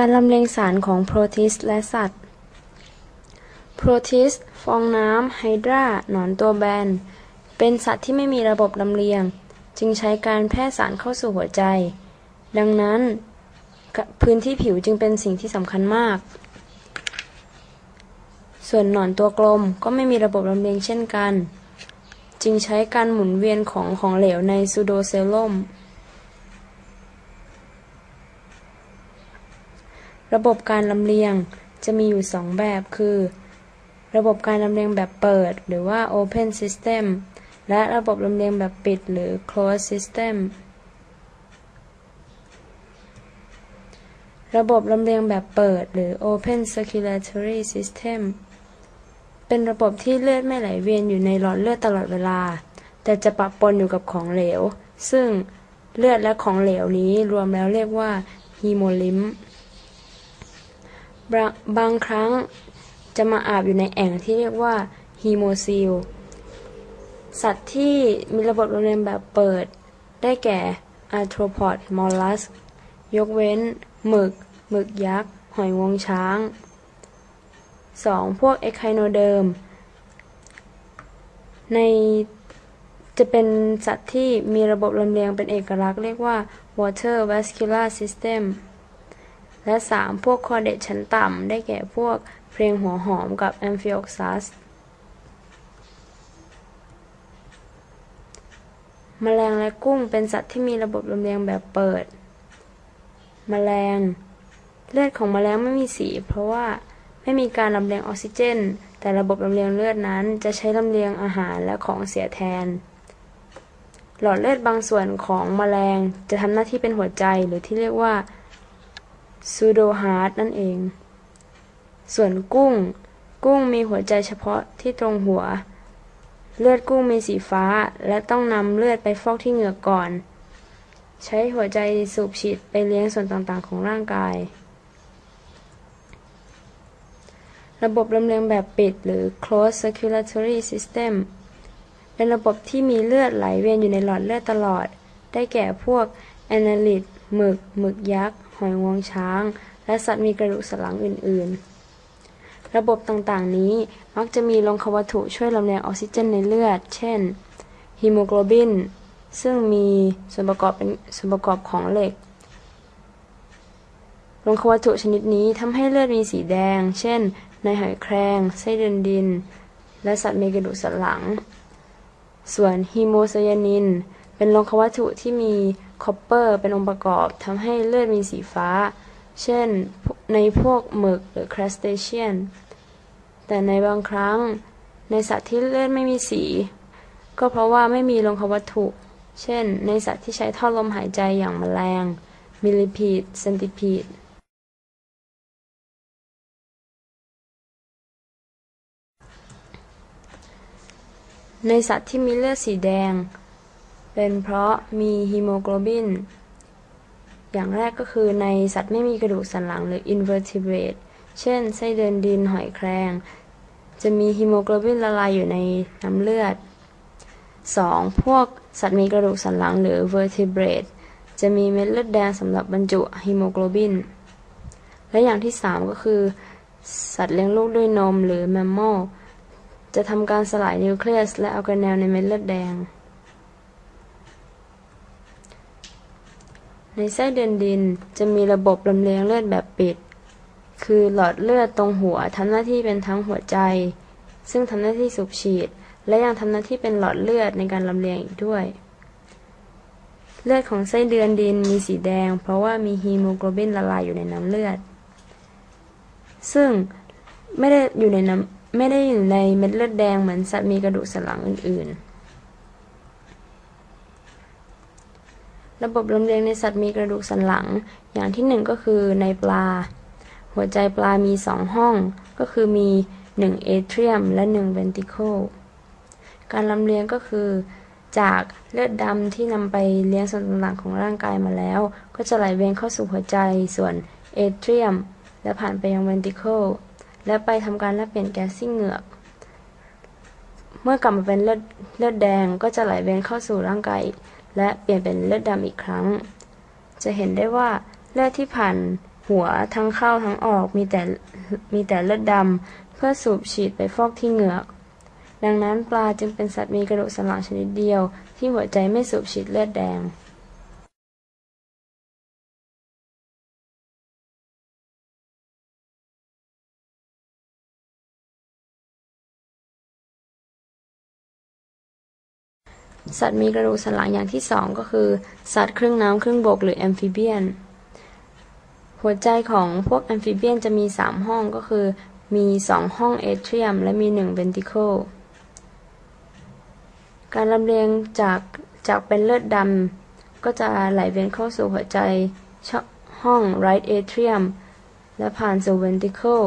การลำเลียงสารของโปรติสและสัตว์ โปรติสฟองน้ำไฮดราหนอนตัวแบน เป็นสัตว์ที่ไม่มีระบบลำเลียง จึงใช้การแพร่สารเข้าสู่หัวใจ ดังนั้น พื้นที่ผิวจึงเป็นสิ่งที่สำคัญมาก ส่วนหนอนตัวกลมก็ไม่มีระบบลำเลียงเช่นกัน จึงใช้การหมุนเวียนของของเหลวในซูโดเซลลม ระบบการลำเลียงจะมีอยู่สองแบบคือ ระบบการลำเลียงแบบเปิด หรือว่า Open System และระบบลำเลียงแบบปิด หรือ Closed System ระบบลำเลียงแบบเปิด หรือ Open Circulatory System เป็นระบบที่เลือดไม่ไหลเวียนอยู่ในหลอดเลือดตลอดเวลา แต่จะปะปนอยู่กับของเหลว ซึ่งเลือดและของเหลวนี้รวมแล้วเรียกว่าฮีโมลิม บางครั้งจะมาอาบอยู่ในแอ่งที่เรียกว่าฮีโมซิล สัตว์ที่มีระบบลำเลียงแบบเปิด ได้แก่อาร์โทรพอดมอลลัส ยกเว้น หมึก หมึกยักษ์ หอยงวงช้าง 2. พวกเอไคโนเดิม ในจะเป็นสัตว์ที่มีระบบลำเลียงเป็นเอกลักษณ์เรียกว่า water vascular system และ 3. พวกคอเดตชั้นต่ำ ได้แก่พวกเพลงหัวหอมกับ Amphioxus มแมลงและกุ้งเป็นสัตว์ที่มีระบบลำเลียงแบบเปิดมแมลง เลือดของมแมลงไม่มีสี เพราะว่าไม่มีการลำเลียงออกซิเจน แต่ระบบลำเลียงเลือดนั้นจะใช้ลำเลียงอาหารและของเสียแทน หลอดเลือดบางส่วนของมแมลงจะทำหน้าที่เป็นหัวใจหรือที่เรียกว่า ซูโดฮาร์ดนั่นเอง ส่วนกุ้ง กุ้งมีหัวใจเฉพาะที่ตรงหัว เลือดกุ้งมีสีฟ้า และต้องนำเลือดไปฟอกที่เหงือกก่อน ใช้หัวใจสูบฉีดไปเลี้ยงส่วนต่างๆ ของร่างกาย ระบบลำเลียงแบบปิดหรือ closed circulatory system เป็นระบบที่มีเลือดไหลเวียนอยู่ในหลอดเลือดตลอด ได้แก่พวกแอนาลิดหมึก หมึกยักษ์ หอยงวงช้าง และสัตว์มีกระดูกสันหลังอื่น ๆ ระบบต่างๆ นี้มักจะมีลงควัตถุช่วยลำเลียงออกซิเจนในเลือด เช่นฮีโมโกลบิน ซึ่งมีส่วนประกอบเป็นส่วนประกอบของเหล็กลงควัตถุชนิดนี้ทำให้เลือดมีสีแดง เช่น ในหอยแครง ไส้เดือนดิน และสัตว์มีกระดูกสันหลัง ส่วนฮีโมไซยานิน เป็นโลงควัตถุที่มีคอปเปอร์เป็นองค์ประกอบทำให้เลือดมีสีฟ้า เช่นในพวกหมึกหรือครัสเตเชียนแต่ในบางครั้งในสัตว์ที่เลือดไม่มีสี ก็เพราะว่าไม่มีโลหะวัตถุ เช่น ในสัตว์ที่ใช้ท่อลมหายใจอย่างแมลง มิลิพีดเซนติพีดในสัตว์ที่มีเลือดสีแดง เป็นเพราะมีฮีโมโกลบิน อย่างแรกก็คือในสัตว์ไม่มีกระดูกสันหลังหรือ invertebrate เช่น ไส้เดือนดินหอยแครง จะมีฮีโมโกลบินละลายอยู่ในน้ำเลือด 2. พวกสัตว์มีกระดูกสันหลังหรือ vertebrate จะมีเม็ดเลือดแดงสำหรับบรรจุฮีโมโกลบิน และอย่างที่ 3 ก็คือ สัตว์เลี้ยงลูกด้วยนมหรือแมมมอลจะทำการสลายนิวเคลียสและออร์แกเนลในเม็ดเลือดแดง ในไส้เดือนดินจะมีระบบลำเลียงเลือดแบบปิด คือหลอดเลือดตรงหัวทำหน้าที่เป็นทั้งหัวใจ ซึ่งทำหน้าที่สูบฉีด และยังทำหน้าที่เป็นหลอดเลือดในการลำเลียงอีกด้วย เลือดของไส้เดือนดินมีสีแดง เพราะว่ามีฮีโมโกลบินละลายอยู่ในน้ำเลือด ซึ่งไม่ได้อยู่ในน้ำไม่ได้อยู่ในเม็ดเลือดแดงเหมือนสัตว์มีกระดูกสันหลังอื่นๆ ระบบลำเลียงในสัตว์มีกระดูกสันหลัง อย่างที่หนึ่งก็คือในปลา หัวใจปลามีสองห้อง ก็คือมีหนึ่งเอเทรียม และหนึ่งเวนติคลการลำเลียงก็คือจากเลือดดำที่นำไปเลี้ยงส่วนต่างๆของร่างกายมาแล้ว ก็จะไหลเวียนเข้าสู่หัวใจส่วนเอเทรียม และผ่านไปยังเวนติเคิลและไปทำการแลกเปลี่ยนแก๊สซิ่งเหงือก เมื่อกลับมาเป็นเลือดเลือดแดงก็จะไหลเวียนเข้าสู่ร่างกาย และเปลี่ยนเป็นเลือดดำอีกครั้ง จะเห็นได้ว่าเลือดที่ผ่านหัวทั้งเข้าทั้งออกมีแต่มีแต่เลือดดำเพื่อสูบฉีดไปฟอกที่เหงือก ดังนั้นปลาจึงเป็นสัตว์มีกระดูกสันหลังชนิดเดียว ที่หัวใจไม่สูบฉีดเลือดแดง สัตว์มีกระดูกสันหลังอย่างที่สองก็คือ สัตว์ครึ่งน้ำครึ่งบกหรือแอมฟิเบียน หัวใจของพวกแอมฟิเบียนจะมี 3 ห้องก็คือ มี 2 ห้องเอเทรียม และมี 1 เวนติเคิลการลำเลียงจากจากเป็นเลือดดำก็จะไหลเวียนเข้าสู่หัวใจห้อง right atrium และผ่านสู่ ventricle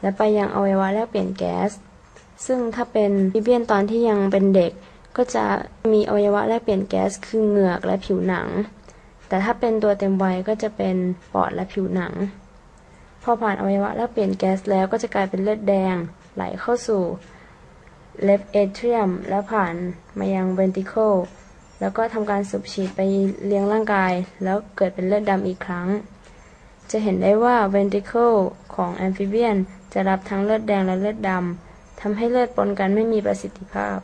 และไปยังอวัยวะแลกเปลี่ยนแก๊ส ซึ่งถ้าเป็นฟิเบียนตอนที่ยังเป็นเด็ก ก็จะมีอวัยวะแลกเปลี่ยนแก๊สคือเหงือกและผิวหนัง แต่ถ้าเป็นตัวเต็มวัยก็จะเป็นปอดและผิวหนัง พอผ่านอวัยวะแลกเปลี่ยนแก๊สแล้วก็จะกลายเป็นเลือดแดง ไหลเข้าสู่ left atrium แล้วผ่านมายัง ventricle แล้วก็ทำการสูบฉีดไปเลี้ยงร่างกาย แล้วเกิดเป็นเลือดดำอีกครั้ง จะเห็นได้ว่า ventricle ของแอมฟิเบียนจะรับทั้งเลือดแดงและเลือดดำทำให้เลือดปนกันไม่มีประสิทธิภาพ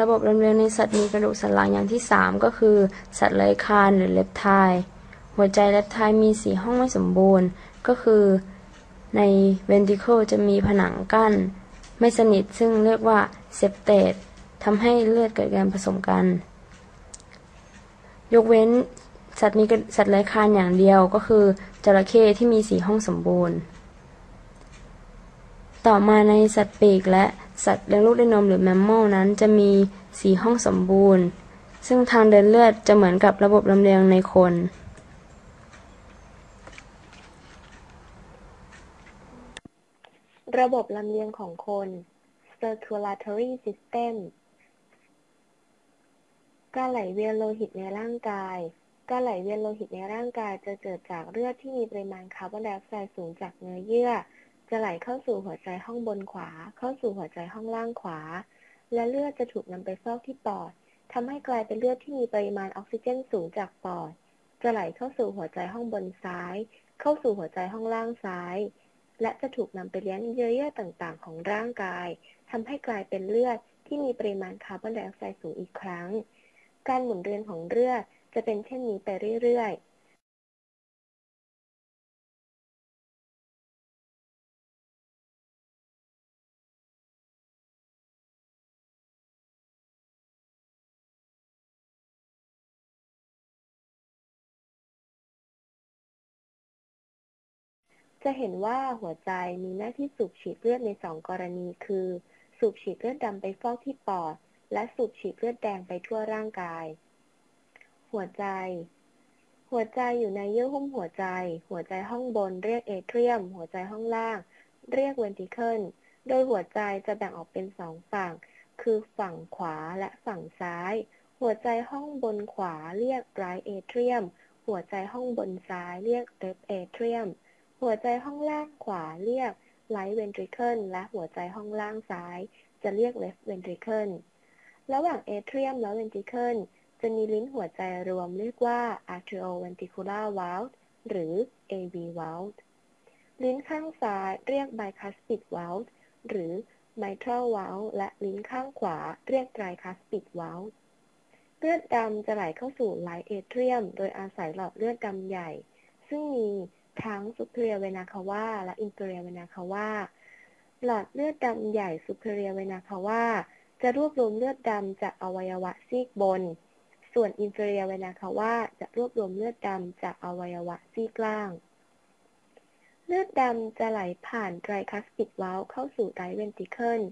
ระบบลำเลียงในสัตว์มีกระดูกสันหลังอย่างที่ 3 ก็คือ สัตว์เลื้อยคลานหรือเลปไทหัวใจเลปไทมีสีห้องไม่สมบูรณ์ ก็คือในเวนติเคิลจะมีผนังกั้น ไม่สนิทซึ่งเรียกว่าเซปเตตทำให้เลือดเกิดการผสมกัน ยกเว้นสัตว์มีสัตว์เลื้อยคลานอย่างเดียวก็คือจระเข้ที่มีสีห้องสมบูรณ์ ต่อมาในสัตว์ปีกและ สัตว์เลี้ยงลูกด้วยนมหรือแมมมอลนั้นจะมีสีห้องสมบูรณ์ ซึ่งทางเดินเลือดจะเหมือนกับระบบลำเลียงในคน ระบบลำเลียงของคน circulatory system การไหลเวียนโลหิตในร่างกาย การไหลเวียนโลหิตในร่างกายจะเกิดจากเลือดที่มีปริมาณคาร์บอนไดออกไซด์สูงจากเนื้อเยื่อ จะไหลเข้าสู่หัวใจห้องบนขวา เข้าสู่หัวใจห้องล่างขวา และเลือดจะถูกนำไปฟอกที่ปอดทำให้กลายเป็นเลือดที่มีปริมาณออกซิเจนสูงจากปอด จะไหลเข้าสู่หัวใจห้องบนซ้าย เข้าสู่หัวใจห้องล่างซ้าย และจะถูกนำไปเลี้ยงเยื่อต่างๆ ของร่างกายทำให้กลายเป็นเลือดที่มีปริมาณคาร์บอนไดออกไซด์สูงอีกครั้ง การหมุนเวียนของเลือดจะเป็นเช่นนี้ไปเรื่อยๆ จะเห็นว่าหัวใจมีหน้าที่สูบฉีดเลือดในสองกรณี คือ สูบฉีดเลือดดำไปฟอกที่ปอด และสูบฉีดเลือดแดงไปทั่วร่างกาย หัวใจ หัวใจอยู่ในเยื่อหุ้มหัวใจ หัวใจห้องบนเรียกเอเทรียม หัวใจห้องล่าง เรียกเวนติเคิล โดยหัวใจจะแบ่งออกเป็นสองฝั่ง คือฝั่งขวาและฝั่งซ้าย หัวใจห้องบนขวาเรียกไรเอเทรียม หัวใจห้องบนซ้ายเรียกเลฟเอเทรียม หัวใจห้องล่างขวาเรียก right ventricle และหัวใจห้องล่างซ้าย จะเรียก left ventricle ระหว่าง atrium และ ventricle จะมีลิ้นหัวใจรวมเรียกว่า atrioventricular valve หรือ AV valve ลิ้นข้างซ้ายเรียก bicuspid valve หรือ mitral valve และลิ้นข้างขวาเรียก tricuspid valve เลือดดำจะไหลเข้าสู่ right atrium โดยอาศัยหลอดเลือดดำใหญ่ ซึ่งมี ทั้ง superior vena cava และ inferior vena cava หลอดเลือดดำใหญ่ superior vena cava จะรวบรวมเลือดดำจากอวัยวะซีกบน ส่วน inferior vena cava จะรวบรวมเลือดดำจากอวัยวะซีกล่าง เลือดดำจะไหลผ่าน tricuspid valve เข้าสู่ right ventricle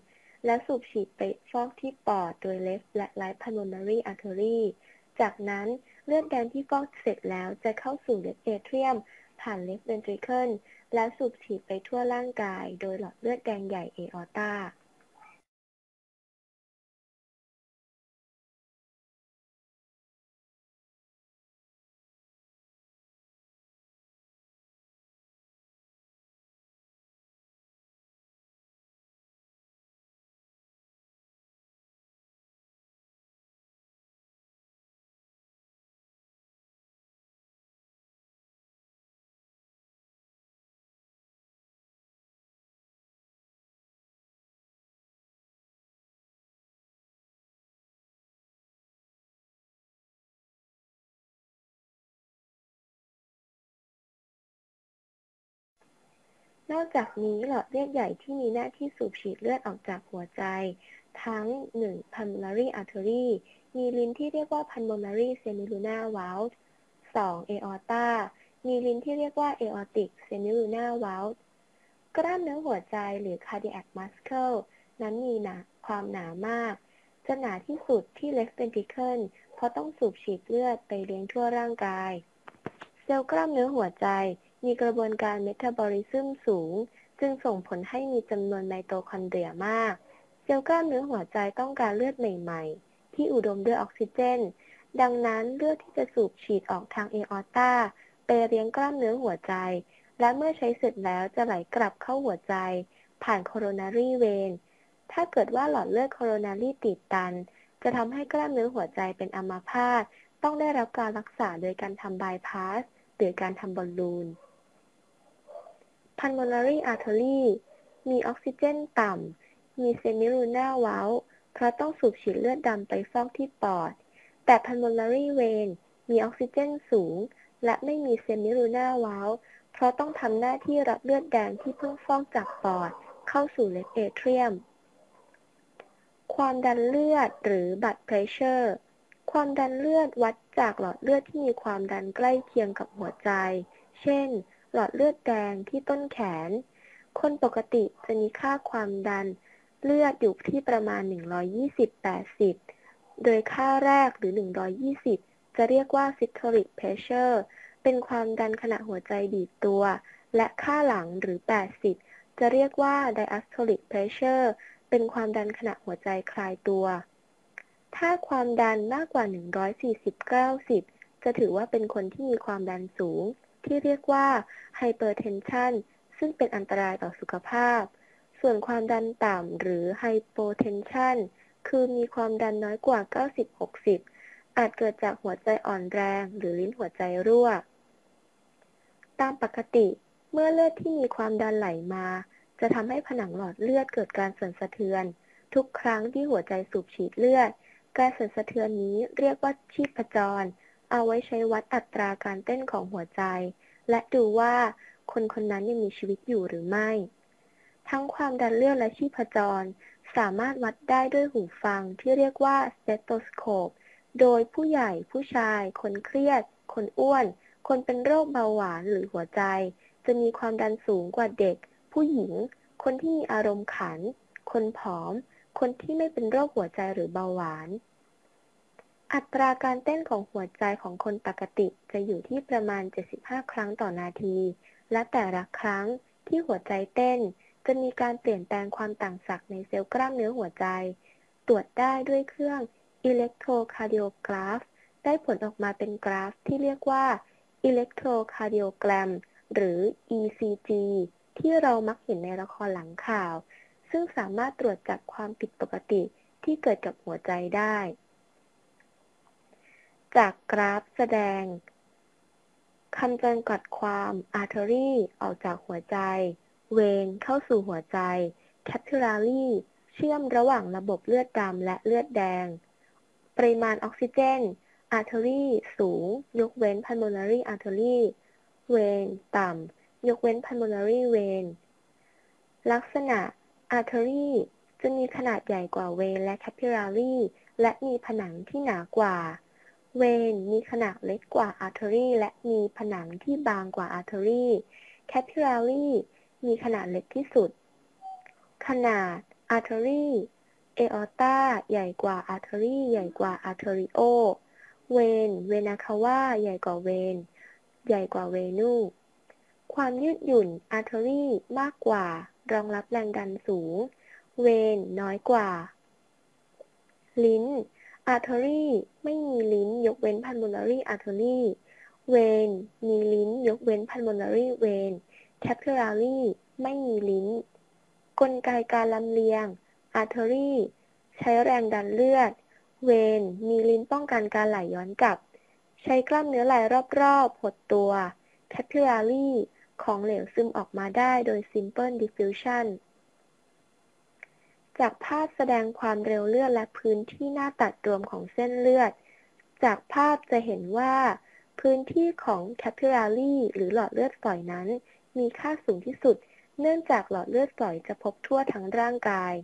และสูบฉีดไปฟอกที่ปอดโดย left และ right pulmonary artery จากนั้นเลือดแดงที่ฟอกเสร็จแล้วจะเข้าสู่ left atrium ผ่านเลฟเวนทริเคิลและสูบฉีดไปทั่วร่างกายโดยหลอดเลือดแดงใหญ่เอออตา นอกจากนี้หลอดเลือดใหญ่ที่มีหน้าที่สูบฉีดเลือดออกจากหัวใจ ทั้ง 1. pulmonary artery มีลิ้นที่เรียกว่า pulmonary semilunar valve 2. aorta มีลิ้นที่เรียกว่า aortic semilunar valve กล้ามเนื้อหัวใจหรือ cardiac muscle นั้นมีหนาความหนามาก จะหนาที่สุดที่ left ventricle เพราะต้องสูบฉีดเลือดไปเลี้ยงทั่วร่างกาย เซลล์กล้ามเนื้อหัวใจ มีกระบวนการเมตาบอลิซึมสูง จึงส่งผลให้มีจำนวนไมโตคอนเดรียมาก เซลล์กล้ามเนื้อหัวใจต้องการเลือดใหม่ๆ ที่อุดมด้วยออกซิเจน ดังนั้นเลือดที่จะสูบฉีดออกทางเอออตาไปเลี้ยงกล้ามเนื้อหัวใจ และเมื่อใช้เสร็จแล้วจะไหลกลับเข้าหัวใจ ผ่านโคโรนารีเวนถ้าเกิดว่าหลอดเลือดโคโรนารีติดตัน จะทำให้กล้ามเนื้อหัวใจเป็นอัมาพาตต้องได้รับการรักษาโดยการทำบายพาสหรือการทำบอลลูน pulmonary artery มีออกซิเจนต่ำ มี semilunar valve เพราะต้องสูบฉีดเลือดดำไปฟอกที่ปอด แต่ pulmonary vein มีออกซิเจนสูง และไม่มี semilunar valve เพราะต้องทำหน้าที่รับเลือดแดงที่เพิ่งฟอกจากปอด เข้าสู่ left atrium ความดันเลือดหรือ blood pressure ความดันเลือดวัดจากหลอดเลือดที่มีความดันใกล้เคียงกับหัวใจ เช่น หลอดเลือดแดงที่ต้นแขน คนปกติจะมีค่าความดันเลือดอยู่ที่ประมาณ 120-80 โดยค่าแรกหรือ 120 จะเรียกว่า systolic pressure เป็นความดันขณะหัวใจบีบตัว และค่าหลังหรือ 80 จะเรียกว่า diastolic pressure เป็นความดันขณะหัวใจคลายตัว ถ้าความดันมากกว่า 140-90 จะถือว่าเป็นคนที่มีความดันสูง ที่เรียกว่า hypertension ซึ่งเป็นอันตรายต่อสุขภาพ ส่วนความดันต่ำหรือ hypotension คือมีความดันน้อยกว่า 90-60 อาจเกิดจากหัวใจอ่อนแรงหรือลิ้นหัวใจรั่ว ตามปกติ เมื่อเลือดที่มีความดันไหลมา จะทำให้ผนังหลอดเลือดเกิดการสั่นสะเทือน ทุกครั้งที่หัวใจสูบฉีดเลือด การสั่นสะเทือนนี้เรียกว่าชีพจร เอาไว้ใช้วัดอัตราการเต้นของหัวใจ และดูว่าคนคนนั้นยังมีชีวิตอยู่หรือไม่ ทั้งความดันเลือดและชีพจร สามารถวัดได้ด้วยหูฟังที่เรียกว่าสเตโตสโคป โดยผู้ใหญ่ ผู้ชาย คนเครียด คนอ้วน คนเป็นโรคเบาหวานหรือหัวใจ จะมีความดันสูงกว่าเด็ก ผู้หญิง คนที่มีอารมณ์ขัน คนผอม คนที่ไม่เป็นโรคหัวใจหรือเบาหวาน อัตราการเต้นของหัวใจของคนปกติจะอยู่ที่ประมาณ 75 ครั้งต่อนาที และแต่ละครั้งที่หัวใจเต้น จะมีการเปลี่ยนแปลงความต่างศักย์ในเซลล์กล้ามเนื้อหัวใจ ตรวจได้ด้วยเครื่องอิเล็กโทรคาร์ดิโอกราฟได้ผลออกมาเป็นกราฟที่เรียกว่าอิเล็กโทรคาร์ดิโอกรมหรือ ECG ที่เรามักเห็นในละครหลังข่าว ซึ่งสามารถตรวจจับความผิดปกติที่เกิดกับหัวใจได้ จากกราฟแสดงคำจำกัดความ artery อรีออกจากหัวใจ เวนเข้าสู่หัวใจ capillary เชื่อมระหว่างระบบเลือดดำและเลือดแดง ปริมาณออกซิเจน artery สูง ยกเว้น pulmonary artery เวนต่ำ ยกเว้น pulmonary vein ลักษณะ artery จะมีขนาดใหญ่กว่า vein และ capillary และมีผนังที่หนากว่า vein มีขนาดเล็กกว่า artery และมีผนังที่บางกว่า artery capillary มีขนาดเล็กที่สุด ขนาด artery aorta ใหญ่กว่า artery ใหญ่กว่า arterio vein vena cava ใหญ่กว่า vein ใหญ่กว่า venu ความยืดหยุ่น artery มากกว่ารองรับแรงดันสูง เวนน้อยกว่า ลิ้น artery ไม่มีลิ้นยกเว้น pulmonary artery เวนมีลิ้นยกเว้น pulmonary vein capillary ไม่มีลิ้น กลไกการลำเลียง artery ใช้แรงดันเลือดเวนมีลิ้นป้องกันการไหลย้อนกลับ ใช้กล้ามเนื้อไหลรอบๆหดตัว capillary ของเหลวซึมออกมาได้โดย simple diffusion จากภาพแสดงความเร็วเลือดและพื้นที่หน้าตัดรวมของเส้นเลือด จากภาพจะเห็นว่า พื้นที่ของแคป i l l a r y หรือหลอดเลือดฝอยนั้น มีค่าสูงที่สุด เนื่องจากหลอดเลือดฝอยจะพบทั่วทั้งร่างกาย